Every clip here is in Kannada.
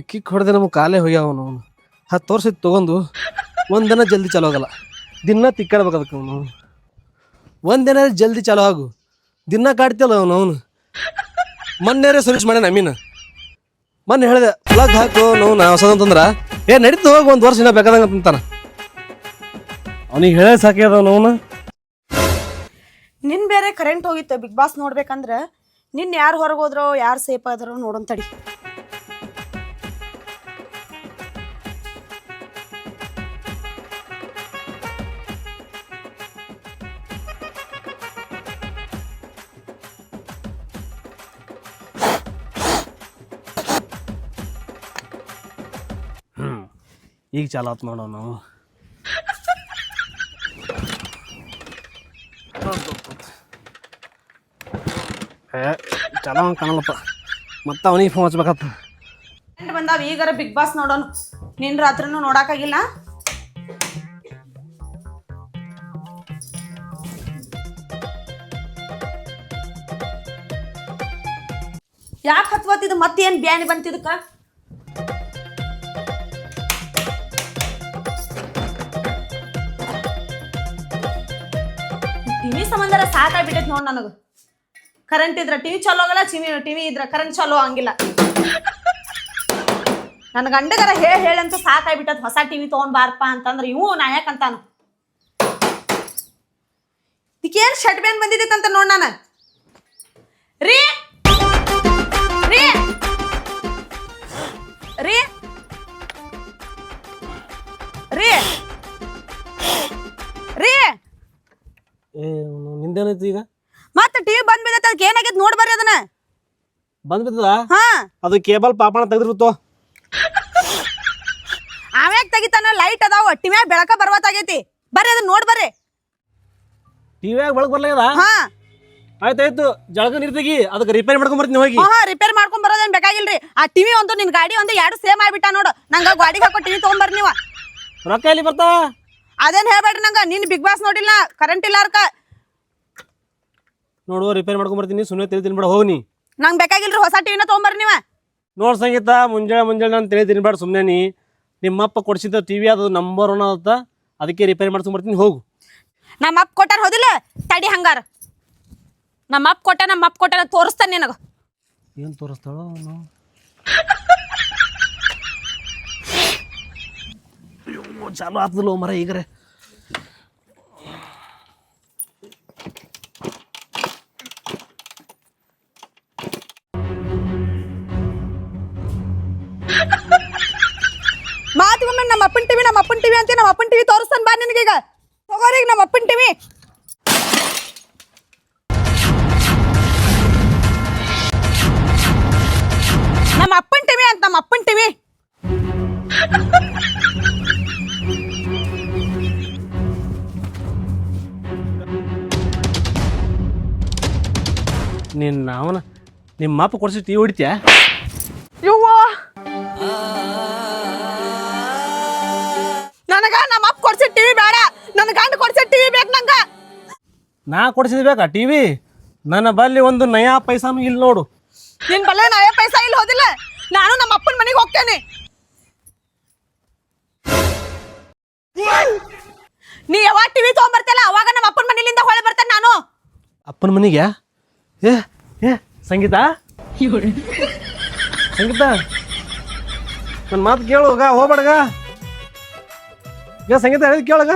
ಕಿಕ್ ಹೊಡೆದ ನಮ್ಗೆ ಕಾಲೇ ಹೋಗ್ಯಾವ ಅವನು. ಹತ್ತು ವರ್ಷ ತೊಗೊಂಡು ಒಂದಿನ ಜಲ್ದಿ ಚಾಲು ಆಗಲ್ಲ. ದಿನ ತಿಕ್ಕಾಡ್ಬೇಕು ಅದಕ್ಕೆ ಅವನು. ಒಂದಿನ ಜಲ್ದಿ ಚಾಲು ಆಗು. ದಿನ ಕಾಡ್ತಿಯಲ್ಲ ಅವನು ಅವನು. ಮೊನ್ನೆರೆ ಸರ್ವಿಸ್ ಮಾಡ್ಯಾನ ಅಮೀನ. ಮೊನ್ನೆ ಹೇಳಿದೆ, ಪ್ಲಗ್ ಹಾಕು ನಾವು ನಾ ಹೊಸದಂತಂದ್ರ ಏ, ನಡೀತು ಹೋಗಿ, ಒಂದು ವರ್ಷ ಇನ್ನ ಬೇಕಾದಂಗ ಅಂತಾನ. ಅವನಿಗೆ ಹೇಳೇ ಸಾಕ್ಯದ ಅವನು. ನಿನ್ ಬೇರೆ ಕರೆಂಟ್ ಹೋಗಿತ್ತು ಬಿಗ್ ಬಾಸ್ ನೋಡ್ಬೇಕಂದ್ರೆ, ನಿನ್ ಯಾರು ಹೊರಗೋದ್ರೋ ಯಾರು ಸೇಫ್ ಆದ್ರೋ ನೋಡೋಂತಡಿ ತಡಿ. ಈಗ ಚಾಲಾತ್ ನೋಡೋಣ ನೋಡೋ ನಾವು. ಏ ಕಾಣಲ್ಲಪ್ಪ. ಮತ್ತೆ ಅವನಿಗೆ ಫೋನ್ ಹಚ್ಬೇಕತ್ತ ಕರೆಂಟ್ ಬಂದಾವ ಈಗಾರ ಬಿಗ್ ಬಾಸ್ ನೋಡೋನು? ನಿನ್ ರಾತ್ರಿನೂ ನೋಡಾಕಾಗಿಲ್ಲ? ಯಾಕೆ ಹತ್ವತ್ತಿದ್ ಮತ್ತೇನ್ ಬ್ಯಾನಿ ಬಂತಿದಕ್ಕ ಸಾಕಾಗ್ಬಿಟ್ಟೈತಿ ನೋಡ್ ನನಗ. ಕರೆಂಟ್ ಇದ್ರ ಟಿವಿ ಚಲೋ ಆಗಲ್ಲ ಟಿವಿ ಟಿವಿ ಇದ್ರ ಕರೆಂಟ್ ಚಲೋ ಹಂಗಿಲ್ಲ ನನ್ನ ಗಂಡಗರ ಹೇಳಿ ಹೇಳಂತೂ ಸಾಕಾಗ್ಬಿಟ್ಟದ ಹೊಸ ಟಿವಿ ತಗೊಂಡ್ ಬಾರಪ್ಪ ಅಂತಂದ್ರೆ ಇವು ನಾ ಅಂತಾನು. ಇದಕ್ಕೇನ್ ಶರ್ಟ್ ಬ್ಯಾನ್ ಬಂದಿದ್ದೈತಂತ ನೋಡ್ ನಾನು. ರೀ ನಿಂದೇನೈತಿ ಈಗ? ಮತ್ತೆ ಟಿವಿ ಬಂದ್ ಬಿದ್ದೈತೆ ಅದಕ್ಕೆ ಏನಾಗೈತೆ ನೋಡಿ ಬರ್ರಿ ಅದನ್ನ. ಬಂದ್ಬಿಟ್ಟದ ಹಾ. ಅದು ಕೇಬಲ್ ಪಾಪಣ ತೆಗೆದ್ಬಿಟ್ಟು ಆಮ್ಯಾಗ ತೆಗಿತಾನ ಲೈಟ್ ಅದಾವ ಟಿವ್ಯಾಗ ಬೆಳಕ ಬರ್ವತ್ತಾಗೈತಿ. ಬರ್ರಿ ಅದನ್ನ ನೋಡಿ ಬರ್ರಿ. ಟಿವಿಯಾಗ ಬೆಳಗ್ಗೆ ಬರ್ಲಾಗ್ಯದ ಹಾ. ಆಯ್ತಾಯ್ತು ಜಳಕ ನೀರ್ ತೆಗಿ ಅದಕ್ಕೆ ರಿಪೇರಿ ಮಾಡ್ಕೊಂಡ್ ಬರ್ತೀನಿ ಹೋಗಿ. ಹಾ ರಿಪೇರ್ ಮಾಡ್ಕೊಂಡ್ ಬರೋದೇನ್ ಬೇಕಾಗಿಲ್ರಿ? ಆ ಟಿವಿ ಒಂದು ನಿನ್ ಗಾಡಿ ಒಂದು ಎರಡು ಸೇಮ್ ಆಗ್ಬಿಟ್ಟ ನೋಡು. ನಂಗ ಗಾಡಿಗೆ ಹಾಕೋ ಟಿವಿ ತಗೊಂಬರ್ರಿ ನೀವ. ರೊಕ್ಕ ಎಲ್ಲಿ ಬರ್ತಾವ? ಅದೇನ್ ಹೇಳ್ಬೇಡ್ರಿ ನಂಗ ನಿನ್ ಬಿಗ್ ಬಾಸ್ ನೋಡಿಲ್ಲ ಕರೆಂಟ್ ಇಲ್ಲ ಅರ್ಕ ನೋಡು ರಿಪೇರ್ ಮಾಡ್ಕೊಂಡ್ ಬರ್ತೀನಿ ಸುಮ್ಮನೆ ತಿಳಿ ತಿನ್ಬೇಡ ಹೋಗಿ ನಂಗೆ ಬೇಕಾಗಿಲ್ರಿ ಹೊಸ ಟಿವಿನ ತೊಗೊಂಬರ್ರಿ ನೀವ. ನೋಡ್ ಸಂಗೀತ ಮುಂಜಾನೆ ಮುಂಜಾನೆ ನಾನು ತಿಳಿ ತಿನ್ಬೇಡ ಸುಮ್ಮನೆ ನೀ. ನಿಮ್ಮಪ್ಪ ಕೊಡ್ಸಿದ್ದ ಟಿ ವಿ ಅದು ನಂಬರ್ ಒನ್ ಅದ ಅದಕ್ಕೆ ರಿಪೇರಿ ಮಾಡ್ಕೊಂಡ್ ಬರ್ತೀನಿ ಹೋಗು ನಮ್ಮಪ್ಪ ಕೊಟ್ಟಾರ ಹೋದಿಲ್ಲ? ತಡಿ ಹಂಗಾರ. ನಮ್ಮ ಅಪ್ಪ ಕೊಟ್ಟ ನಮ್ಮ ಅಪ್ಪ ಕೊಟ್ಟ ತೋರಿಸ್ತಾನೆ ನಿನಗ. ಏನು ತೋರಿಸ್ತಾಳೋ ಅವನು? ಚಾಲು ಆತದಲ್ಲ ಮರ ಈಗರೆ. ಅಂತ ನಮ್ಮ ಅಪ್ಪನ ಟಿವಿ ತೋರಿಸ್ತಾನೆ ಬಾ ನಿನಗೀಗ. ಹೋಗೋರಿಗೆ ನಮ್ಮ ಅಪ್ಪನ ಟಿವಿ ನಮ್ಮ ಅಪ್ಪನ ಟಿವಿ ಅಂತ ನಮ್ಮ ಅಪ್ಪನ ಟಿವಿ ನಿನ್ನ ಅವನ ನಿಮ್ಮ ಅಪ್ಪ ಕೊಡ್ಸಿ ಟಿವಿ ಹೊಡಿತ್ಯಾ? ಯವ್ವ. ನನಗ? ನಮ್ಮ ಅಪ್ಪ ಕೊಡ್ಸಿದ ಟಿವಿ ಬೇಡ. ನನ್ನ ಗಂಡ ಕೊಡ್ಸಿದ ಟಿವಿ ಬೇಕು ನಂಗ. ನಾ ಕೊಡ್ಸಿದ ಬೇಕಾ ಟಿವಿ? ನನ್ನ ಬಲ್ಲಿ ಒಂದು ನಯಾ ಪೈಸಾನು ಇಲ್ಲ ನೋಡು. ನಿನ್ ಬಲ್ಲೆ ನಯಾ ಪೈಸಾ ಇಲ್ಲಿ ಹೋದಿಲ್ಲ? ನಾನು ನಮ್ಮ ಅಪ್ಪನ ಮನೆಗೆ ಹೋಗ್ತೇನೆ. ನೀ ಯಾವಾಗ ಟಿವಿ ತಗೊಂಡ್ಬರ್ತಲ್ಲ ಅವಾಗ ನಮ್ಮ ಅಪ್ಪನ ಮನೆಯಿಂದ ಹೊಳೆ ಬರ್ತೇನೆ ನಾನು. ಅಪ್ಪನ ಮನೆಗೆ? ಏ ಏ ಸಂಗೀತ? ಸಂಗೀತ? ನನ್ನ ಮಾತು ಕೇಳುಗ ಹೋಗ್ಬೇಡಗ. ಈಗ ಸಂಗೀತ ಹೇಳಿದ್ ಕೇಳಗ?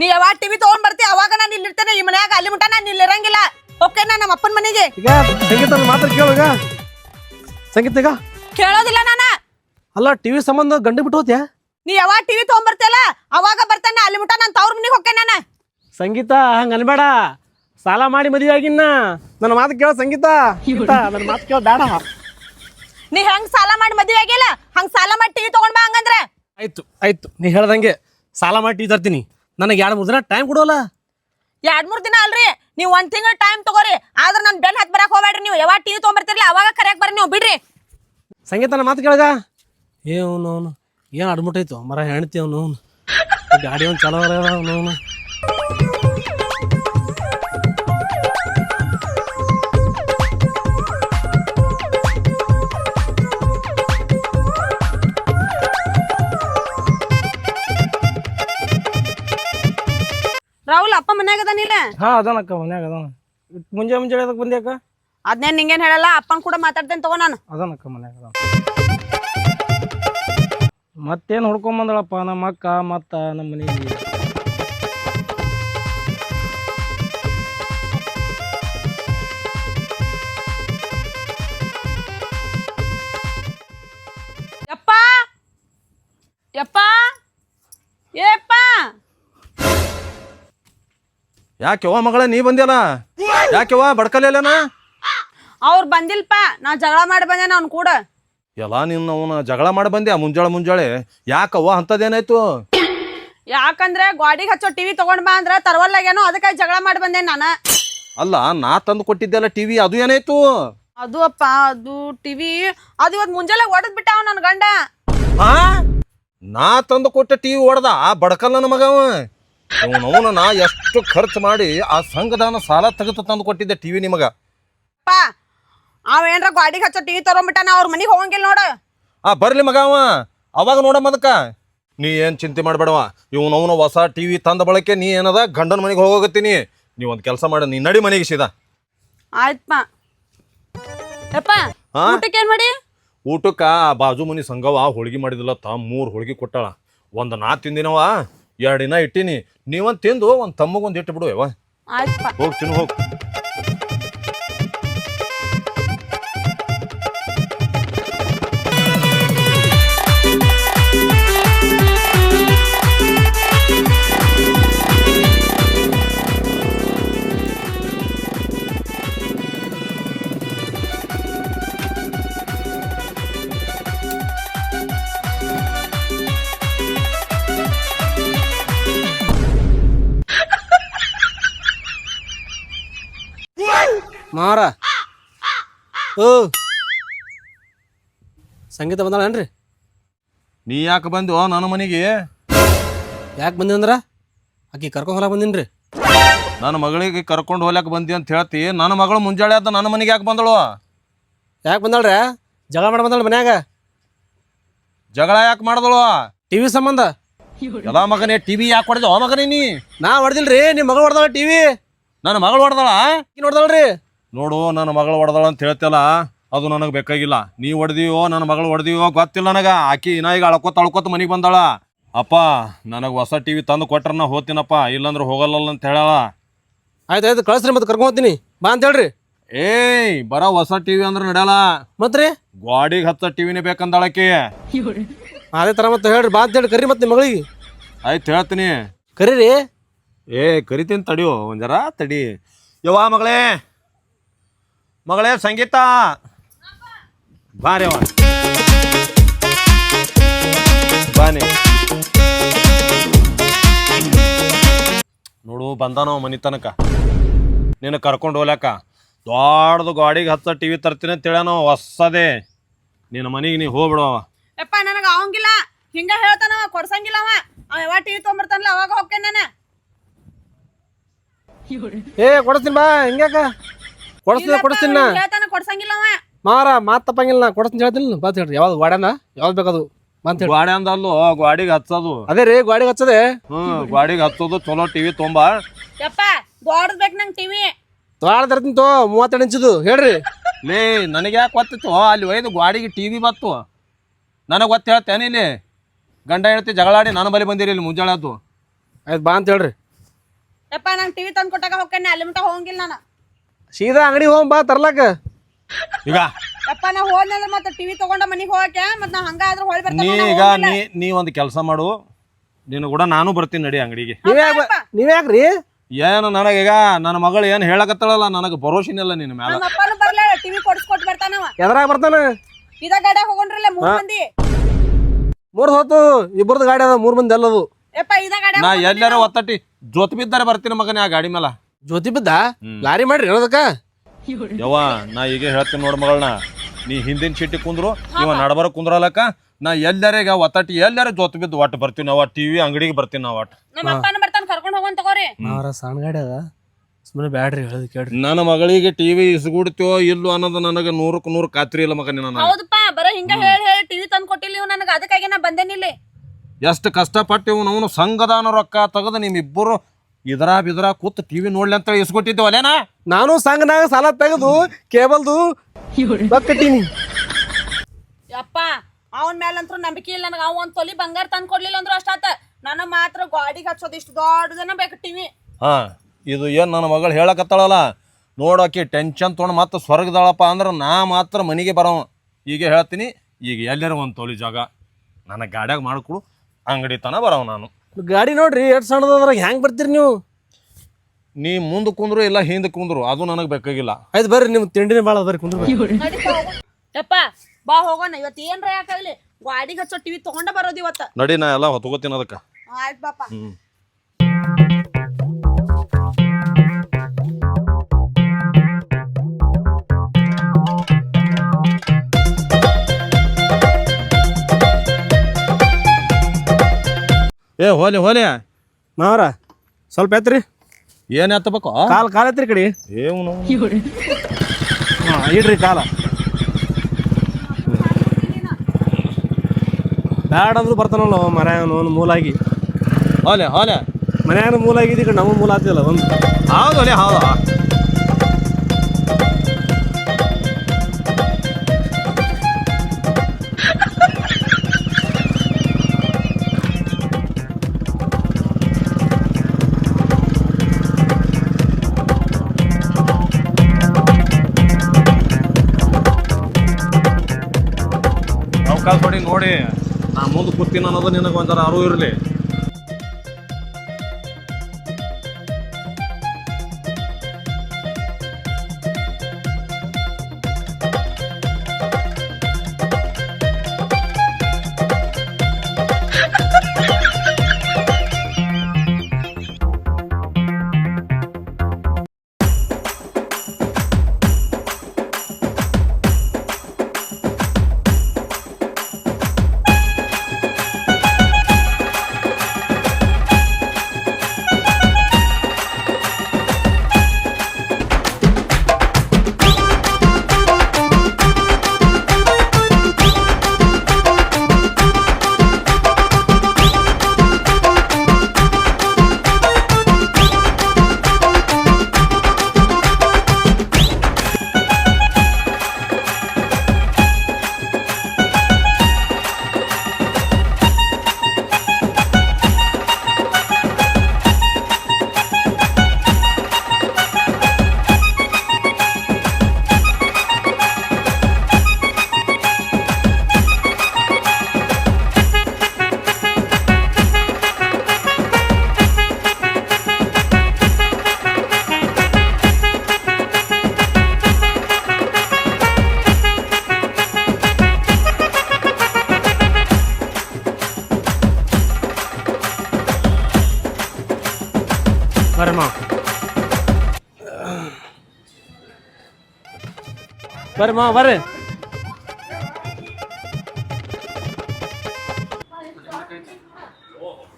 ನೀ ಯಾವಾಗ ಟಿವಿ ತಗೊಂಡ್ ಬರ್ತಿ ಅವಾಗ ನಾನು ಇಲ್ಲಿ ಇರ್ತೇನೆ ಈ ಮನ್ಯಾಗ ಅಲ್ಲಿ ಮುಟ್ಟ ನಾನು ಇಲ್ಲಿ ಇರಂಗಿಲ್ಲ. ಓಕೆನಾ ನಮ್ಮ ಅಪ್ಪನ ಮನೆಗೆ. ಈಗ ಸಂಗೀತ ನನ್ನ ಮಾತು ಕೇಳುಗ? ಸಂಗೀತ ಈಗ ಕೇಳೋದಿಲ್ಲ ನಾನ. ಅಲ್ಲ ಟಿವಿ ಸಂಬಂಧ ಗಂಡು ಬಿಟ್ಟು ಹೋತ್ಯಾ? ನೀ ಯಾವಾಗ ಟಿವಿ ತಗೊಂಡ್ಬರ್ತಲ್ಲ ಅವಾಗ ಬರ್ತಾನೆ ಅಲ್ಲಿ ಮುಟ್ಟ ನಾನು ತವ್ರ ಮನೆಗೆ ಹೋಗ್ತೇನೆ ನಾನು. ಸಂಗೀತ ಹಂಗ ಅನ್ಬೇಡ. ಸಾಲ ಮಾಡಿ ಮದುವೆ ಆಗಿನ್ನ. ನನ್ನ ಮಾತು ಕೇಳ ಸಂಗೀತ. ಸಂಗೀತ, ನನ್ನ ಮಾತು ಕೇಳ ಬೇಡ. ನೀ ಹೆಂಗ್ ಸಾಲ ಮಾಡಿ ಮದುವೆ ಆಗಿಲ್ಲ? ಹಂಗ್ ಸಾಲ ಮಾಡಿ ಟಿವಿ ತಗೊಂಡ್ ಬಾ ಹಂಗಂದ್ರೆ. ಆಯ್ತು ಆಯ್ತು. ನೀ ಹೇಳ್ದಂಗೆ. ಸಾಲ ಮಾಡಿ ಟೀ ತರ್ತೀನಿ. ನನಗೆ ಎರಡು ಮೂರು ದಿನ ಟೈಮ್ ಕೊಡೋಲ್ಲ. ಎರಡ್ ಮೂರ್ ದಿನ ಅಲ್ರಿ? ನೀವು ಒಂದ್ ತಿಂಗಳ ಟೈಮ್ ತಗೋರಿ. ಆದ್ರೆ ನನ್ ಬೆನ್ ಹತ್ ಬರಕ್ ಹೋಗ್ಬೇಡ್ರಿ ನೀವು. ಯಾವಾಗ ಟಿವಿ ತೊಗೊಂಡ್ಬರ್ತಿರ್ಲಿ ಅವಾಗ ಕರೆಯಕ್ ಬರ್ರಿ ನೀವು. ಬಿಡ್ರಿ. ಸಂಗೀತನ ನನ್ನ ಮಾತು ಕೇಳಗ. ಏ ಅವನು ಅವನು. ಏನು ಅಡ್ಮಿಟ್ ಮರ ಹೆಣ್ತಿ ಅವನು ಅವನು. ಗಾಡಿ ಒಂದು ಚಲೋ ಅವನು. ಮನ್ಯಾಗ ಅದಾನಿಲ್ಲ ಹಾ ಅದಾನಕ್ಕ ಮನ್ಯಾಗ ಅದಾನ. ಮುಂಜಾನೆ ಮುಂಜಾನೆ ಅದಕ್ಕೆ ಬಂದ್ಯಾಕ ಅದ್ನೇನ್ ನಿಂಗೇನ್ ಹೇಳಲ್ಲ ಅಪ್ಪನ್ ಕೂಡ ಮಾತಾಡ್ತೇನೆ ತಗೋ ನಾನು. ಅದಾನಕ್ಕ ಮನ್ಯಾಗ ಅದಾನ. ಮತ್ತೇನು ಹುಡ್ಕೊಂಬಂದಳಪ್ಪ ನಮ್ಮ ಅಕ್ಕ ಮತ್ತ ನಮ್ಮ ಮನೆಗೆ ಯಪ್ಪ! ಯಪ್ಪ! ಏಪ್ಪ ಯಾಕೆವ್ವ ಮಗಳ ನೀ ಬಂದ್ಯಲ್ಲ? ಯಾಕೆವ್ವ ಬಡ್ಕಲೇನ ಅವ್ರು ಬಂದಿಲ್ಪ ನಾ ಜಗಳ ಮಾಡಿ ಬಂದೆ ಅವ್ನ ಕೂಡ. ಎಲ್ಲ ನಿನ್ನ ಅವನ ಜಗಳ ಮಾಡಿ ಬಂದೆ ಮುಂಜಾಳೆ ಮುಂಜಾಳೆ? ಯಾಕವ್ವ ಅಂತದೇನಾಯ್ತು ಯಾಕಂದ್ರೆ ಗಾಡಿಗೆ ಹಚ್ಚೋ ಟಿವಿ ತಗೊಂಡ್ ಬಾ ಅಂದ್ರ ತರವಲ್ಲಾಗೇನೋ ಅದಕ್ಕೆ ಜಗಳ ಮಾಡಿ ಬಂದೆ ನಾನು. ಅಲ್ಲ ನಾ ತಂದು ಕೊಟ್ಟಿದ್ದೆಲ್ಲ ಟಿವಿ ಅದು ಏನಾಯ್ತು? ಅದು ಅಪ್ಪ ಅದು ಟಿವಿ ಅದು ಇವತ್ ಮುಂಜಾನೆ ಒಡೆದ್ ಬಿಟ್ಟ ನನ್ನ ಗಂಡ. ಹಾ? ನಾ ತಂದು ಕೊಟ್ಟ ಟಿವಿ ಹೊಡೆದ ಆ ಬಡ್ಕಲ್ಲ ನನ್ನ ಮಗವ ಅವನು ನಾ ಎಷ್ಟು ಖರ್ಚು ಮಾಡಿ ಆ ಸಂಘದಾನ ಸಾಲ ತೆಗೆದು ತಂದು ಕೊಟ್ಟಿದ್ದೆ ಟಿವಿ ನಿಮಗ. ಅಪ್ಪ ಅವ ಏನ್ರ ಗಾಡಿಗೆ ಹಚ್ಚೋ ಟಿವಿ ತಗೊಂಡ್ಬಿಟ್ಟಾನ ಅವ್ರ ಮನಿಗೆ ಹೋಗಂಗಿಲ್ಲ ನೋಡ. ಆ ಬರ್ಲಿ ಮಗ ಅವ. ಅವಾಗ ನೋಡಮ್ಮ ಮದಕ ನೀ ಏನ್ ಚಿಂತೆ ಮಾಡ್ಬೇಡವ. ಇವನವನು ಹೊಸ ಟಿವಿ ತಂದ ಬಳಕೆ ನೀ ಏನದ? ಗಂಡನ ಮನೆಗೆ ಹೋಗೋಗತ್ತೀನಿ. ನೀ ಒಂದು ಕೆಲಸ ಮಾಡ ನೀ ನಡಿ ಮನೆಗೆ ಸೀದಾ. ಆಯ್ತಪ್ಪ ಯಪ್ಪ ಹಾ? ಊಟಕ್ಕೆ ಏನ್ ಮಾಡಿ? ಊಟಕ್ಕ ಆ ಬಾಜು ಮನಿ ಸಂಘವ ಹೋಳಿಗೆ ಮಾಡಿದಿಲ್ಲ ತಾ ಮೂರು ಹೋಳಿಗೆ ಕೊಟ್ಟಾಳ. ಒಂದು ನಾ ತಿಂದಿನವ. ಎರಡು ದಿನ ಇಟ್ಟಿನಿ. ನೀವೊಂದು ತಿಂದು ಒಂದು ತಮ್ಮಗೊಂದು ಇಟ್ಟು ಬಿಡುವ ಹೋಗ್ತೀನಿ ಹೋಗ್ತೀನಿ ಹೋಗಿ ತಿನ್ನು ಹೋಗಿ. ಮಾರ. ಓ ಸಂಗೀತ ಬಂದಾಳೇನ್ರಿ ನೀ ಯಾಕೆ ಬಂದು ನನ್ನ ಮನೆಗೆ? ಯಾಕೆ ಬಂದಿ ಅಂದ್ರ? ಆಕಿ ಕರ್ಕೊಂಡ್ ಹೊಲ ಬಂದಿನ್ರಿ. ನನ್ನ ಮಗಳಿಗೆ ಕರ್ಕೊಂಡು ಹೋಲಕ್ ಬಂದಿ ಅಂತ ಹೇಳ್ತಿ ನನ್ನ ಮಗಳು ಮುಂಜಾಳೆ ಆದ ನನ್ನ ಮನೆಗೆ ಯಾಕೆ ಬಂದಳು? ಯಾಕೆ ಬಂದಾಳ್ರೆ? ಜಗಳ ಮಾಡ ಬಂದಾಳ ಮನ್ಯಾಗ. ಜಗಳ ಯಾಕೆ ಮಾಡಿದಳು? ಟಿವಿ ಸಂಬಂಧ. ಎಲ್ಲ ಮಗನೇ ಟಿವಿ ಯಾಕೆ ಹೊಡೆದ ಮಗನೇ ನೀ? ನಾ ಹೊಡೆದಿಲ್ರಿ ನಿಮ್ಮ ಮಗಳು ಹೊಡೆದಾಳ ಟಿವಿ ನನ್ನ ಮಗಳು ಹೊಡೆದಳ? ನೋಡ್ದಾಳ್ರಿ. ನೋಡು ನನ್ನ ಮಗಳು ಹೊಡೆದಳ ಅಂತ ಹೇಳ್ತಿಲ್ಲ ಅದು ನನಗೆ ಬೇಕಾಗಿಲ್ಲ. ನೀ ಹೊಡೆದಿವೋ ನನ್ನ ಮಗಳು ಹೊಡೆದಿವೋ ಗೊತ್ತಿಲ್ಲ ನನಗೆ. ಆಕಿ ಇನ್ನ ಈಗ ಅಳ್ಕೊತ ಅಳ್ಕೊತ ಮನೆಗೆ ಬಂದಾಳ. ಅಪ್ಪ ನನಗೆ ಹೊಸ ಟಿವಿ ತಂದು ಕೊಟ್ರ ನಾ ಹೋತಿನಪ್ಪ ಇಲ್ಲಾಂದ್ರೆ ಹೋಗಲ್ಲ ಅಂತ ಹೇಳಲ್ಲ ಆಯ್ತು ಆಯ್ತು ಕಳಿಸ್ರಿ ಮತ್ತೆ ಕರ್ಕೊಂತೀನಿ ಬಾ ಅಂತ ಹೇಳ್ರಿ. ಏಯ್ ಬರ ಹೊಸ ಟಿವಿ ಅಂದ್ರೆ ನಡೆಯಲ್ಲ ಮತ್ರಿ ಗಾಡಿಗೆ ಹತ್ತ ಟಿವಿನೇ ಬೇಕಂದಾಳಕಿ ಅದೇ ಥರ ಮತ್ತೆ ಹೇಳ್ರಿ ಬಾ ಅಂತ ಹೇಳಿ ಕರಿ ಮತ್ತೆ ನಿಮ್ಮ ಮಗಳಿಗೆ. ಆಯ್ತು ಹೇಳ್ತೀನಿ. ಕರೀರಿ. ಏ ಕರಿತೀನಿ ತಡಿಯೋ ಒಂದ್ ಜರ ತಡಿ. ಯವ್ವ ಮಗಳೇ. ಮಗಳೇ ಸಂಗೀತ. ಬಾರಿ ಬಾನೆ. ನೋಡು ಬಂದಾನವ ಮನೆ ತನಕ. ನಿನ್ನ ಕರ್ಕೊಂಡು ಹೋಗ್ಲಾಕ. ದೊಡ್ಡದು ಗಾಡಿಗೆ ಹತ್ತ ಟಿ ವಿ ತರ್ತೀನಿ ಅವ ಹೊಸದೇ ನಿನ್ನ ಮನೆಗೆ ನೀ ಹೋಗ್ಬಿಡವ ಅಪ್ಪ ನನಗೆ ಅವಂಗಿಲ್ಲ. ಹಿಂಗ ಹೇಳ್ತಾನವ ಕೊಡ್ಸಂಗಿಲ್ಲ ಅವ. ಅವ ಯಾವ ಟಿವಿ ತೊಗೊಂಬರ್ತಾನಲ್ಲ ಅವಾಗ ಹೋಗ್ತೇನೆ ನಾನು. ಏ ಕೊಡ್ತೀನಿ ಬಾ ಹಿಂಗ್ಯಾಕ? ಕೊಡಿಸ್ತೀನಿ ಕೊಡಸ್ತೀನಿ ಹೇಳ್ತಾನ ಕೊಡ್ಸಂಗಿಲ್ಲ ಅವ. ಮಾರ ಮಾತ್ ತಪ್ಪಂಗಿಲ್ಲ ನಾ. ಕೊಡಿಸ್ತೀನಿ ಹೇಳ್ತೀನಿ ಬಾತ್ ಹೇಳ್ರಿ. ಯಾವ್ದು ವಾಡ್ಯಾನ ಯಾವ್ದು ಬೇಕದು? ಬಾ ಅಂತ ಹೇಳಿ ಗಾಡಿ ಅಂದಲ್ಲೋ ಗಾಡಿಗೆ ಹಚ್ಚೋದು. ಅದೇ ರೀ ಗಾಡಿಗೆ ಹಚ್ಚದೆ? ಹ್ಮ್ ಗಾಡಿಗೆ ಹಚ್ಚೋದು ಚಲೋ ಟಿವಿ ತೊಂಬ. ಯಪ್ಪ ದೊಡ್ಡದ್ ಬೇಕು ನಂಗೆ ಟಿವಿ. ತರ್ತೀನಿ ತೋ ಮೂವತ್ತೆರಡು ಇಂಚದು. ಹೇಳ್ರಿ. ಲೇ ನನಗೆ ಯಾಕೆ ಗೊತ್ತಿತ್ತು ಅಲ್ಲಿ ಒಯ್ದು ಗಾಡಿಗೆ ಟಿವಿ ಬತ್ತು ನನಗೆ ಗೊತ್ತ ಹೇಳ್ತೇನೆ ಇಲ್ಲಿ. ಗಂಡ ಹೇಳ್ತಿ ಜಗಳಾಡಿ ನಾನು ಬಲಿ ಬಂದಿರಿ ಇಲ್ಲಿ ಮುಂಜಾನೆ ಆತು ಆಯ್ತು ಬಾ ಅಂತ ಹೇಳ್ರಿ. ಯಪ್ಪ ನಂಗೆ ಟಿವಿ ತಂದು ಕೊಟ್ಟಾಗ ಹೋಗ್ತೇನೆ ಅಲ್ಲಿ ಮಟ್ಟ ಹೋಗಂಗಿಲ್ಲ ನಾನು. ಸೀದಾ ಅಂಗಡಿ ಹೋಗ್ ಬಾ ತರ್ಲಾಕ ಈಗ ಅಪ್ಪ ನಾ ಹೋದ್ನಂದ್ರೆ ಮತ್ತೆ ಟಿವಿ ತಗೊಂಡ ಮನಿಗೆ ಹೋಗಕ್ಕೆ ಮತ್ತೆ ನಾ ಹಂಗ ಆದ್ರೆ ಹೊಳ್ ನೀ ಈಗ ನೀ ನೀ ಒಂದು ಕೆಲಸ ಮಾಡು. ನೀನು ಕೂಡ ನಾನು ಬರ್ತೀನಿ ನಡಿ ಅಂಗಡಿಗೆ. ನೀವ್ಯಾಕ ನೀವ್ಯಾಕ್ರಿ ಏನು ನನಗೀಗ ನನ್ನ ಮಗಳು ಏನು ಹೇಳಕತ್ತಾಳಲ್ಲ ನನಗೆ ಭರೋಸಿನಿಲ್ಲ ನಿನ್ನ ಮೇಲೆ ನಮ್ಮ ಅಪ್ಪನು ಬರ್ಲ ಟಿವಿ ಕೊಡ್ಸ್ಕೊಟ್ ಬರ್ತಾನವ. ಎದ್ರಾಗ ಬರ್ತಾನ? ಇದ ಗಾಡ್ಯಾಗ ಹೋಗೊಂಡ್ರಲ್ಲ ಮೂರ್ ಮಂದಿ. ಮೂರ್ ಹೊತ್ತು ಇಬ್ಬರದು ಗಾಡಿ ಅದ ಮೂರ್ ಮಂದಿ ಎಲ್ಲದು ಯಪ್ಪ ಇದ ಗಾಡ್ಯಾಗ ನಾ ಎಲ್ಲಾರ ಒತ್ತಟ್ಟಿ. ಜೊತೆ ಬಿದ್ದಾರೆ ಬರ್ತೀನಿ ಮಗನೇ ಆ ಗಾಡಿ ಮೇಲೆ ಜ್ಯೋತಿ ಬಿದ್ದ? ಲಾರಿ ಮಾಡ್ರಿ ಏನದಕ್ಕ ಯವ್ವ ನಾ ಈಗ ಹೇಳ್ತೀನಿ ನೋಡ್ ಮಗಳನ್ನ. ನೀ ಹಿಂದಿನ ಚೀಟಿ ಕುಂದ್ರು ಇವ ನಡಬರ ಕುಂದ್ರಲಕ್ಕ ನಾ ಎಲ್ಲಾರ ಈಗ ಒತ್ತಟಿ ಎಲ್ಲಾರ ಜೊತೆ ಬಿದ್ದು ಒಟ್ಟು ಬರ್ತೀವಿ ನಾವು ಟಿವಿ ಅಂಗಡಿಗೆ ಬರ್ತೀನಿ ನಾವು ಒಟ್ಟು. ನಮ್ಮ ಅಪ್ಪನ ಬರ್ತಾನ ಕರ್ಕೊಂಡ್ ಹೋಗೋನ್ ತಗೋರಿ. ಸಣ್ಣ ಗಾಡಿ ಅದ. ಸುಮ್ಮನೆ ಬ್ಯಾಡ್ರಿ ಹೇಳದ್ ಕೇಳ್ರಿ. ನನ್ನ ಮಗಳಿಗೆ ಟಿವಿ ಇಸ್ಗುಡ್ತೀವೋ ಇಲ್ಲೋ ಅನ್ನೋದು ನನಗೆ ನೂರಕ್ಕೆ ನೂರು ಖಾತ್ರಿ ಇಲ್ಲ ಮಗ ನಿನ್ನ. ಹೌದಪ್ಪ ಬರ ಹಿಂಗ ಹೇಳಿ ಹೇಳಿ ಟಿವಿ ತಂದು ಕೊಟ್ಟಿಲ್ಲ ಇವ್ ನನಗೆ ಅದಕ್ಕಾಗಿ ನಾ ಬಂದೇನಿಲ್ಲಿ ಎಷ್ಟು ಕಷ್ಟಪಟ್ಟಿವು ನಾವು ಸಂಘದಾನ ರೊಕ್ಕ ತೆಗೆದು ನಿಮ್ಮಿಬ್ಬರು ಇದರ ಬಿದ್ರ ಕೂತ್ ಟಿವಿ ನೋಡ್ಲಿ ಅಂತ ಇಸ್ಕೊಟ್ಟಿದ್ದೆ ಒಲೆನಾ ನಾನು ಸಂಘನಾಗ ಸಾಲ ತೆಗೆದು ಕೇಬಲ್ದು ಕಟ್ಟೀನಿ. ಯಪ್ಪ ಅವನ ಮೇಲಂತ್ರ ನಂಬಿಕೆ ಇಲ್ಲ ನನಗೆ. ಅವ ಒಂದ್ ತೊಲಿ ಬಂಗಾರ ತಂದ್ ಕೊಡ್ಲಿಲ್ಲ ಅಂದ್ರೆ ಅಷ್ಟಾತ ನನ್ನ ಮಾತ್ರ ಗಾಡಿಗೆ ಹಚ್ಚೋದು ಇಷ್ಟು ದೊಡ್ಡದನ್ನ ಬೇಕು ಟಿವಿ ಹಾ ಇದು ಏನು ನನ್ನ ಮಗಳು ಹೇಳಕತ್ತಾಳಲ್ಲ? ನೋಡೋಕೆ ಟೆನ್ಷನ್ ತೊಗೊಂಡು ಮತ್ತೆ ಸ್ವರ್ಗದಾಳಪ್ಪ ಅಂದ್ರೆ ನಾ ಮಾತ್ರ ಮನೆಗೆ ಬರೋ ಈಗ ಹೇಳ್ತೀನಿ ಈಗ ಎಲ್ಲರೂ ಒಂದು ತೊಲಿ ಜಾಗ. ನನಗೆ ಗಾಡ್ಯಾಗ ಮಾಡ್ಕೊಡು ಅಂಗಡಿ ತನ ಬರೋ ನಾನು. ಗಾಡಿ ನೋಡ್ರಿ ಎಷ್ಟು ಸಣ್ಣದ್ರಾಗ ಹೆಂಗ್ ಬರ್ತೀರಿ ನೀವು? ನೀ ಮುಂದೆ ಕುಂದ್ರು ಇಲ್ಲ ಹಿಂದೆ ಕುಂದ್ರು ಅದು ನನಗೆ ಬೇಕಾಗಿಲ್ಲ. ಆಯ್ತು ಬರ್ರಿ ನಿಮ್ ತಿಂಡಿನೇ ಭಾಳ ಬರ್ರಿ ಕುಂದ್ರು ಯಪ್ಪ ಬಾ ಹೋಗೋಣ ಇವತ್ತು ಏನ್ರ ಯಾಕಾಗ್ಲಿ ಗಾಡಿಗೆ ಹಚ್ಚೋ ಟಿವಿ ತಗೊಂಡ ಬರೋದು ಇವತ್ತ. ನಡಿ ನಾ ಎಲ್ಲ ಹೊತ್ಕೋತೀನಿ ಅದಕ್ಕೆ. ಆಯ್ತು ಬಾಪ. ಹ್ಞೂ ಏ ಹೋಲಿ ಹೋಲಿ. ಮಾವರ ಸ್ವಲ್ಪ ಎತ್ರಿ ಏನು ಎತ್ತಬೇಕು? ಕಾಲ್ ಕಾಲ್ ಎತ್ರಿ ಕಡಿ. ಏನು ಹಾಂ ಇಡ್ರಿ ಕಾಲ. ಬ್ಯಾಡಂದ್ರು ಬರ್ತಾನಲ್ಲ ಮನೆಯವನು ಮೂಲಾಗಿ. ಹೋಲೆ ಹೋಲೆ. ಮನ್ಯಾಗ ಮೂಲ ಆಗಿದ್ದು ಈ ಕಡೆ ನಮ್ಮ ಮೂಲ ಆಗ್ತಿಲ್ಲ ಒಂದು. ಹೌದು ಒಲೆ ಹೌದು. ಅವಕಾಶ ನೋಡಿ ನೋಡಿ. ನಾ ಮುಂದೆ ಕೂತೀನಿ ಅನ್ನೋದು ನಿನಗೆ ಒಂಥರ ಅರಿವು ಇರಲಿ. ಬರ್ರಿ ಮಾ ಬರ್ರಿ.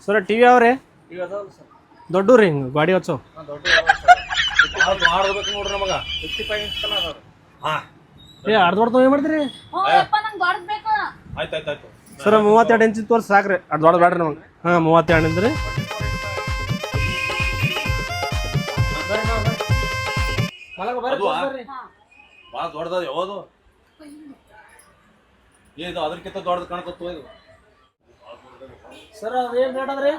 ಸರ ಟಿ ವಿ ಅವ್ರಿ ದೊಡ್ಡ ರೀ ಹಿಂಗೆ ಗಾಡಿ ಹಚ್ಚೋ ಮಾಡ್ಬೇಕು ನೋಡ್ರಿ ನಮಗ. ಏ ಅರ್ಧ ದೊಡ್ಡ ಏನು ಮಾಡ್ತೀರಿ? ಆಯ್ತು ಆಯ್ತು ಆಯ್ತು. ಸರ ಮೂವತ್ತೆರಡು ಇಂಚಿನ ತೋರ್ಸಿ ಸಾಕ್ರಿ. ಅರ್ಧ ದೊಡ್ಡ ಬೇಡ್ರಿ ನಮ್ಗೆ. ಹಾಂ ಮೂವತ್ತೆರಡು ಇಂದ್ರಿ. ಭಾಳ ದೊಡ್ಡದ ಯಾವುದು? ಇದು ಅದಕ್ಕಿಂತ ದೊಡ್ಡದು ಕಾಣ್ಕೊತ ಇದು. ಸರ್ ಅದೇನು ರೇಟ್ ಅದ್ರಿ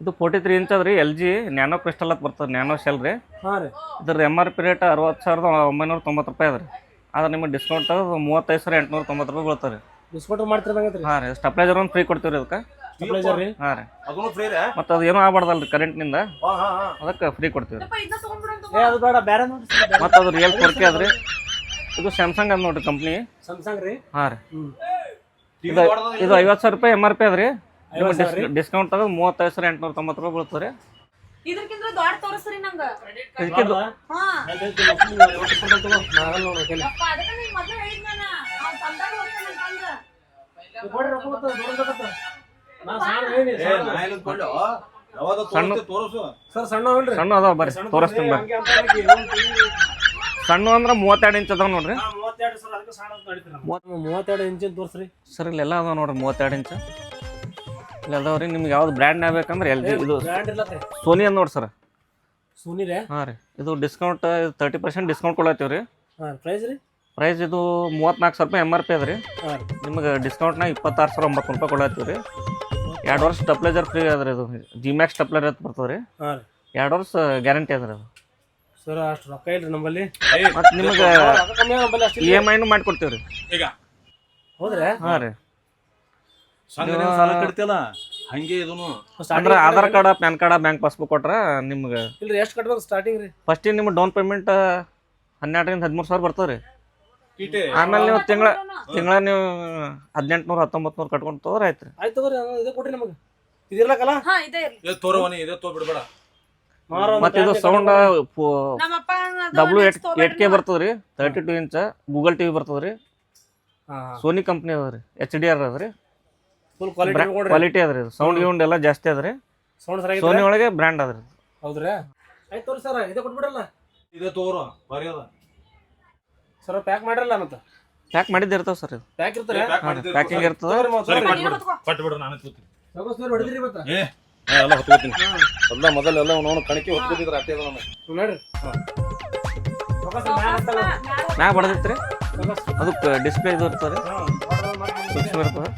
ಇದು ಫೋರ್ಟಿ ತ್ರೀ ಇಂಚ್ ಅದ್ರಿ ಎಲ್ ಜಿ ನ್ಯಾನೋ ಕ್ರಿಸ್ಟಲ್ ಅಂತ ಬರ್ತದೆ ನ್ಯಾನೋ ಶೆಲ್ ರೀ. ಹಾಂ ರೀ. ಇದ್ರ ಎಂ ಆರ್ ಪಿ ರೇಟ್ ಅರವತ್ತು ಸಾವಿರದ ಒಂಬೈನೂರ ತೊಂಬತ್ತು ರೂಪಾಯಿ ಅದ್ರಿ ಆದ್ರೆ ನಿಮಗೆ ಡಿಸ್ಕೌಂಟ್ ಮೂವತ್ತೈದು ಸಾವಿರ ಎಂಟುನೂರ ತೊಂಬತ್ತು ರೂಪಾಯಿ ಬೀಳ್ತಾರೆ ರೀ. ಡಿಸ್ಕೌಂಟ್ ಮಾಡ್ತಿರ್ದಂಗೈತೆ ರೀ ಹಾಂ ರೀ ಸ್ಟೆಪ್ಲೈಜರ್ ಒಂದು ಫ್ರೀ ಕೊಡ್ತೀವಿ ರೀ ಅದಕ್ಕೆ ಮತ್ತ ರೀ? ಹಾಂ ರೀ. ಅದನ್ನು ಫ್ರೀ ರೀ? ಮತ್ತು ಅದು ಏನೂ ಆಗ್ಬಾರ್ದಲ್ಲ ರೀ ಕರೆಂಟ್ನಿಂದ ಹಾ ಹಾ ಹಾ. ಅದಕ್ಕೆ ಫ್ರೀ ಕೊಡ್ತೀವಿ ರೀ ಏ ಅದು ಬೇಡ ಬೇರೆ ಮತ್ತು ಅದು ರಿಯಲ್ ಫೋರ್ ಕೆ ಅದ್ರಿ ಇದು ಸ್ಯಾಮ್ಸಂಗ್ ಅದ ನೋಡ್ರಿ ಕಂಪ್ನಿ ಸ್ಯಾಮ್ಸಂಗ್ ರೀ? ಹಾಂ ರೀ. ಇದು ಇದು ಐವತ್ತು ಸಾವಿರ ರೂಪಾಯಿ ಎಂ ಆರ್ ಪಿ ಅದ್ರಿ ಡಿಸ್ಕೌಂಟ್ ತೆಗೆದು ಮೂವತ್ತೈದು ಸಾವಿರ ಎಂಟುನೂರ ತೊಂಬತ್ತು ರೂಪಾಯಿ ಬೀಳ್ತದೆ ರೀ. ಇದಕ್ಕಿಂತ ದೊಡ್ಡ ತೋರಿಸ್ರಿ ನಂಗ. ಸಣ್ಣ ಸಣ್ಣ ಅದಾವ ಬರ್ರಿ ತೋರಿಸ್ತೀನಿ ಬರ್ರಿ. ಸಣ್ಣ ಅಂದ್ರೆ ಮೂವತ್ತೆರಡು ಇಂಚ್ ಅದಾವ ನೋಡ್ರಿ. ಮೂವತ್ತೆರಡು ಇಂಚಿನ ತೋರಿಸ್ರಿ. ಸರ್ ಇಲ್ಲೆಲ್ಲ ಅದಾವ ನೋಡ್ರಿ ಮೂವತ್ತೆರಡು ಇಂಚ್. ಇಲ್ಲಿ ಅದಾವ ರೀ ನಿಮ್ಗೆ ಯಾವ್ದು ಬ್ರ್ಯಾಂಡ್ ಆಗ್ಬೇಕಂದ್ರೆ ಎಲ್ ಜಿ ಇದು ಸೋನಿ ಅಂತ ನೋಡಿ ಸರ್. ಸೋನಿ ರೀ? ಹಾಂ ರೀ ಇದು ಡಿಸ್ಕೌಂಟ್ ತರ್ಟಿ ಪರ್ಸೆಂಟ್ ಡಿಸ್ಕೌಂಟ್ ಕೊಡತ್ತೀವಿ ರೀ. ಹಾಂ ಪ್ರೈಸ್ ರೀ? ಪ್ರೈಸ್ ಇದು ಮೂವತ್ನಾಲ್ಕು ಸಾವಿರ ರೂಪಾಯಿ ಎಂ ಆರ್ ಪಿ ಅದ ರೀ. ನಿಮ್ಗೆ ಡಿಸ್ಕೌಂಟ್ನಾಗ ಇಪ್ಪತ್ತಾರು ಸಾವಿರ ಒಂಬತ್ತು ರೂಪಾಯಿ ಕೊಡತ್ತೀವಿ ರೀ. ಎರಡು ವರ್ಷ ಸ್ಟಪ್ಲೈಜರ್ ಫ್ರೀ ಅದ ರೀ ಇದು. ಜಿ ಮ್ಯಾಕ್ಸ್ ಸ್ಟಪ್ಲರ್ ಅಂತ ಬರ್ತದೆ ರೀ. ರೀ. ಎರಡು ವರ್ಷ ಗ್ಯಾರಂಟಿ ಅದ ರೀ ಅದು. ಸರ್ ಅಷ್ಟು ರೊಕ್ಕ ಇಲ್ರಿ ನಮ್ಮಲ್ಲಿ ಮತ್ತೆ ನಿಮಗೆ ರೊಕ್ಕ ಕಮ್ಮಿ ನಮ್ಮಲ್ಲಿ ಅಷ್ಟು ಇ ಎಂ ಐನು ಮಾಡಿಕೊಡ್ತೀವಿ ರೀ ಈಗ? ಹೌದ್ರಿ? ಹಾ ರೀ. ಸಾಲ ಹಂಗೆ ಅಂದ್ರೆ Aadhaar card PAN card bank passbook ಕೊಟ್ರೆ ನಿಮ್ಗೆ ಇಲ್ರಿ ಎಷ್ಟು ಕಟ್ಬೇಕು ಸ್ಟಾರ್ಟಿಂಗ್ ರೀ? ಫಸ್ಟಿಗೆ ನಿಮ್ಗೆ ಡೌನ್ ಪೇಮೆಂಟ್ ಹನ್ನೆರಡರಿಂದ ಹದಿಮೂರು ಸಾವಿರ ಬರ್ತದೆ ರೀ ಆಮೇಲೆ ನೀವು ತಿಂಗಳ ತಿಂಗಳ ನೀವು ಹದಿನೆಂಟು ನೂರು ಹತ್ತೊಂಬತ್ತು ನೂರ ಕಟ್ಕೊಂಡು ತೋರ ಆಯ್ತು ರೀ ಆಯ್ತು ತಗೋರಿ ಇದೇ ಕೊಡ್ರಿ ನಮಗೆ. ಇದಿರ್ಲಕ್ಕಲ್ಲ? ಹಾ ಇದೇ ತೋರವನಿ ಇದೇ ತೋ ಬಿಡ್ಬೇಡ ಮತ್ತೆ ಇದು ಸೌಂಡ್ ನಮ್ಮಪ್ಪ ಡಬ್ಲ್ಯೂ ಏಟ್ ಏಟ್ ಕೆ ಬರ್ತದೆ ರೀ thirty two inch Google TV ಬರ್ತದ್ರಿ. ರೀ ಸೋನಿ ಕಂಪ್ನಿ ಅದ ರೀ ಎಚ್ ಡಿ ಆರ್ ಅದ ರೀ ಕ್ವಾಲಿಟಿ ಅದ್ರಿ ಕ್ವಾಲಿಟಿ ಅದ ರೀ ಸೌಂಡ್ ಗೌಂಡ್ ಎಲ್ಲ ಜಾಸ್ತಿ ಅದ ರೀ ಸೋನಿ ಒಳಗೆ ಬ್ರ್ಯಾಂಡ್ ಅದ ರೀ ಹೌದ್ರಾ? ಆಯ್ತು ತೋರಿ ಸರ್ ಇದೇ ಕೊಟ್ಬಿಡಲ್ಲ ಇದೇ ತೋರು ಬರೀ ಅದ. ಸರ್ ಪ್ಯಾಕ್ ಮಾಡಿರಲ್ಲ ಅಂತ ಪ್ಯಾಕ್ ಮಾಡಿದ್ದು ಇರ್ತಾವೆ ಸರ್ ಇದು. ಪ್ಯಾಕ್ ಇರ್ತಾರೆ? ಪ್ಯಾಕಿಂಗ್ ಇರ್ತದೆ? ನಾನು ಹೊಡಿದ್ರಿ ಮತ್ತೆ? ನಾ ಎಲ್ಲ ಹೊತ್ಕೋತೀನಿ. ಎಲ್ಲ ಮೊದಲು ಎಲ್ಲ ಅವನು ಕಣಕಿ ಹೊತ್ಕೋತಿದ್ರ ಅಟ್ಟೆ ಅದ ನಮಗೆ. ನೋಡ್ರಿ. ಮ್ಯಾಗ ಬಡದೈತ್ರಿ ಅದಕ್ಕೆ ಡಿಸ್ಪ್ಲೇ ಇದು ಇರ್ತದೆ. ಹಾಂ, ಸೂಕ್ಷ್ಮ ಇರ್ತದೆ